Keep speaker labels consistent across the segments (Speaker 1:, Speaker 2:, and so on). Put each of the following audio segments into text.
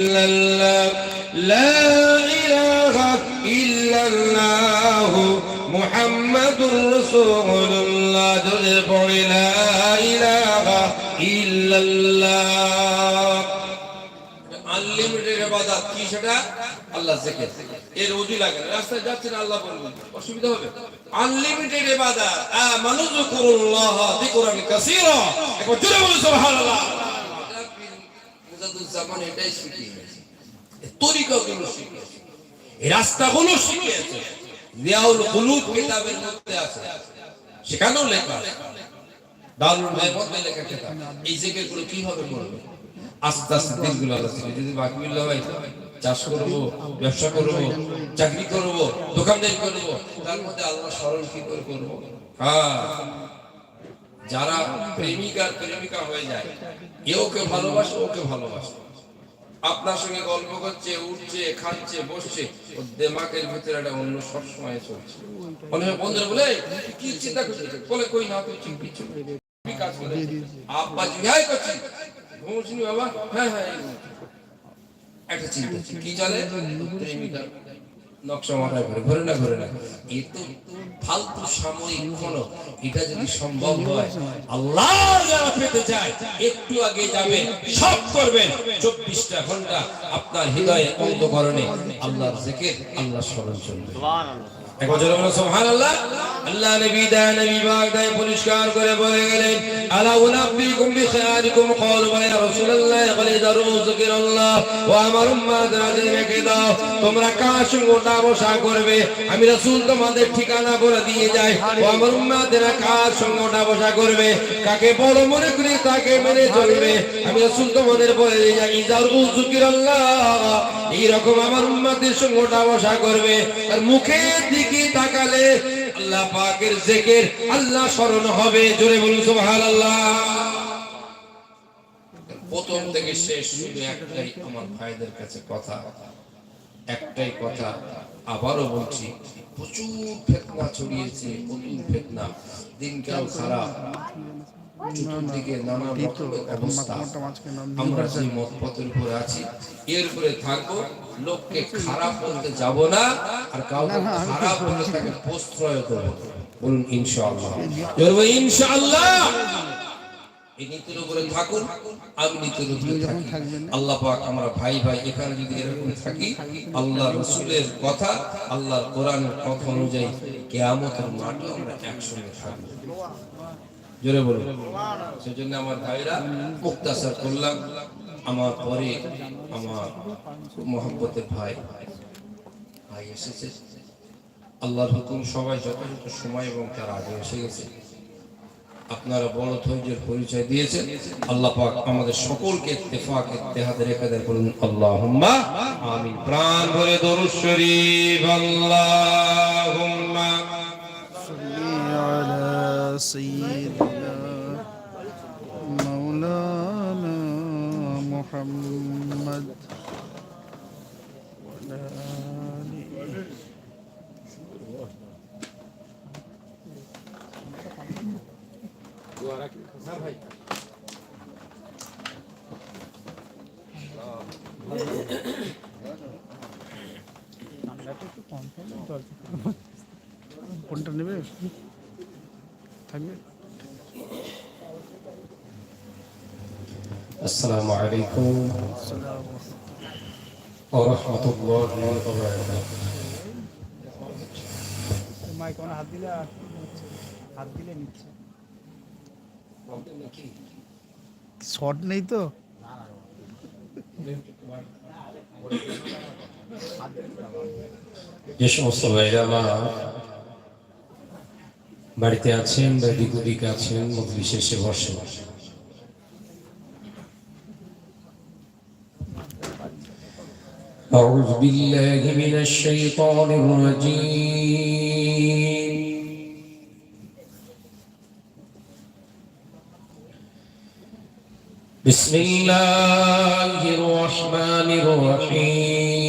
Speaker 1: إلا الله لا إله إلا الله محمد رسول الله تدبر لا إله إلا الله unlimited ইবাদত কি সেটা আল্লাহ জিকির এর ওজি লাগে না রাস্তায় যাচ্ছেন আল্লাহ বলবেন অসুবিধা হবে আনলিমিটেড ইবাদত আমানু যিকুরুল্লাহ যিকরান কাসীরা একবার জোরে বলুন সুবহানাল্লাহ মুজাদুজ্জামান এটাই শিখিয়েছে। তরিকাগুলো শিখিয়েছে। এই রাস্তাগুলো শিখিয়েছে। আস্তে আস্তে দিনগুলো আল্লাহ চাষ করব, ব্যবসা করব, চাকরি করব, দোকানদারি করব, তার মধ্যে আল্লাহ স্মরণ কি করে করব? হ্যাঁ। যারা প্রেমিকার প্রেমিকা হয়ে যায় এ ওকে ভালোবাসে ওকে ভালোবাসে। আপনার সঙ্গে গল্প করছে উঠছে খাচ্ছে বসছে ওর দেমাকের ভিতরে একটা অন্য সব সময় চলছে অনেক বন্ধুরা বলে কি চিন্তা করছিস বলে কই না তুই ঠিক কিছু কাজ করে আব্বা জি হ্যাঁ করছি। ঘুমোছিনি বাবা হ্যাঁ হ্যাঁ একটা চিন্তা কি চলে প্রেমিকা। নকশা মাথায় ঘুরে ঘুরে না ঘুরে না। এ তো ফালতু সাময়িক ক্ষণ এটা যদি সম্ভব হয় আল্লাহ যারা পেতে চায় একটু আগে যাবে সব করবেন। চব্বিশটা ঘণ্টা আপনার হৃদয়ে অন্ধকরণে আল্লাহ থেকে আল্লাহ স্মরণ চলবে। একবার বছর বলো সুবহানাল্লাহ। আল্লাহ নবী দয়া নবী পাক দয়া, পরিষ্কার করে বলে গেলেন, আলা উনাব্বিকুম বিখায়ারিকুম ক্বালু ইয়া রাসূলুল্লাহ ক্বালি দারু যিকিরাল্লাহ ওয়া আমার উম্মাত রাদিকে দাও, তোমরা কার সঙ্গে ওঠা বসা করবে? আমি রাসূল তোমাদের ঠিকানা বলে দিয়ে যাই, ও আমার উম্মাতেরা কার সঙ্গে ওঠা বসা করবে? কাকে বড় মনে করে তাকে মেনে চলবে। আমি রাসূল তোমাদের বলে দিয়ে যাই ইদারু যিকিরাল্লাহ এইরকম আমার উম্মাতের সঙ্গে ওঠা বসা করবে। আর মুখের দিকে তাকালে আল্লাহ পাকের জিকির আল্লাহ স্মরণ হবে। জোরে বলুন, সুবহানাল্লাহ। প্রথম থেকে শেষ শুধু একটাই আমার ভাইদের কাছে কথা। একটাই কথা, আবারও বলছি, প্রচুর ফেতনা ছড়িয়েছে, প্রচুর ফেতনা। দিনকাল খারাপ। চতুর্দিকে নানা রকমের অবস্থা। আমরা যে মত উপরে আছি এর উপরে থাকব লোককে খারাপ বলতে যাব না আর কাউকে খারাপ বলে তাকে প্রশ্রয় করব বলুন ইনশাআল্লাহ। বলব ইনশাআল্লাহ! এই নীতির উপরে থাকুন আমি নীতির উপরে থাকি। আল্লাহ পাক আমরা ভাই ভাই এখানে যদি এরকম থাকি আল্লাহ রসুলের কথা আল্লাহ কোরআনের কথা অনুযায়ী কেয়ামতের মাঠে আমরা একসঙ্গে থাকব। জোরে বলুন। সেজন্য আমার ভাইরা মুক্তাসার করলাম, আমার পরে আমার মোহাম্মতের ভাই ভাই এসেছে। আল্লাহর হুকুম সবাই যথাযথ সময় এবং তার আগে এসে গেছে। আপনারা বড় ধৈর্যের পরিচয় দিয়েছেন। আল্লাহ পাক আমাদের সকলকে ইত্তেফাক ইত্তেহাদের একাদের বলুন আল্লাহুম্মা আমিন। প্রাণ ভরে দরুদ শরীফ, আল্লাহুম্মা
Speaker 2: سيدنا مولانا محمد وعلى آله কোনটা নেবে থাকবে
Speaker 1: السلام عليكم ورحمة الله وبركاته
Speaker 2: মাইক মানে হাত দিলে আর হাত দিলে নিচ্ছে শর্ট নেই তো
Speaker 1: যে সমস্ত ভাইরা আমার বাড়িতে আছেন বা দিক ওদিকে আছেন মজলিসে এসে বসেন أعوذ بالله من الشيطان الرجيم بسم الله الرحمن الرحيم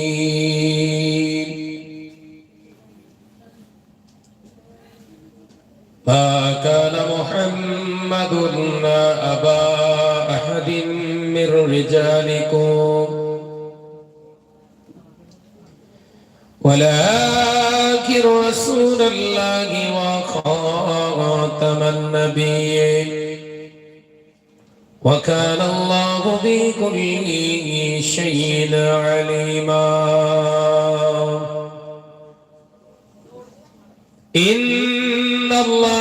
Speaker 1: ما كان محمد أبا أحد من رجالكم. ولكن رسول الله وخاتم النبيين وكان الله بكل شيء عليما. إن الله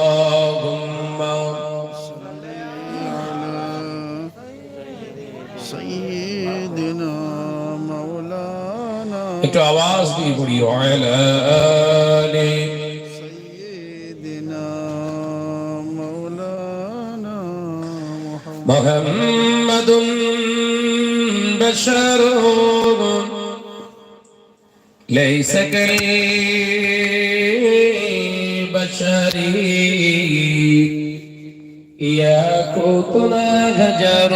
Speaker 1: একটু আওয়াজ দিয়ে পড়ি وعلى آله
Speaker 3: سيدنا مولانا محمد
Speaker 1: محمد بشر ليس كالبشر ياقوت ما هجر